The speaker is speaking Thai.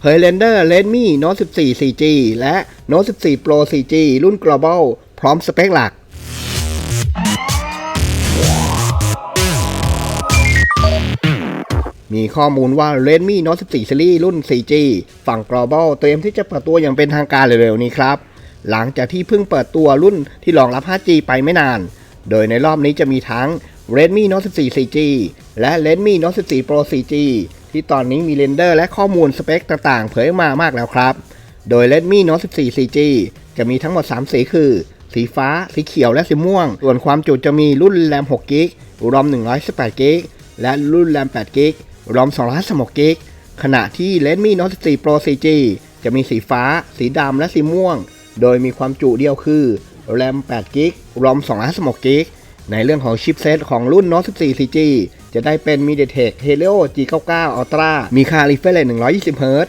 เผยเรนเดอร์ Redmi Note 14 4G และ Note 14 Pro 4G รุ่น Global พร้อมสเปคหลัก มีข้อมูลว่า Redmi Note 14 Series รุ่น 4G ฝั่ง Global เตรียมที่จะเปิดตัวอย่างเป็นทางการเร็วๆนี้ครับ หลังจากที่เพิ่งเปิดตัวรุ่นที่รองรับ 5G ไปไม่นาน โดยในรอบนี้จะมีทั้ง Redmi Note 14 4G และ Redmi Note 14 Pro 4G ที่ตอนนี้มีเรนเดอร์และข้อมูลสเปคต่างๆ เผยมามากแล้วครับ โดย Redmi Note 14 4G จะมีทั้งหมด 3 สีคือ สีฟ้า สีเขียวและสีม่วง ส่วนความจุจะมีรุ่นแรม6 g b รอม118 g b และรุ่นแรม8 g b รอม256 g b ขณะที่ Redmi Note 14 Pro 4G จะมีสีฟ้า สีดำและสีม่วง โดยมีความจุเดียวคือแรม8 g b รอม256 g b ในเรื่องของชิปเซตของรุ่น Note 14 4G จะได้เป็น MediaTek Helio G99 Ultra มีค่า refresh rate 120 Hz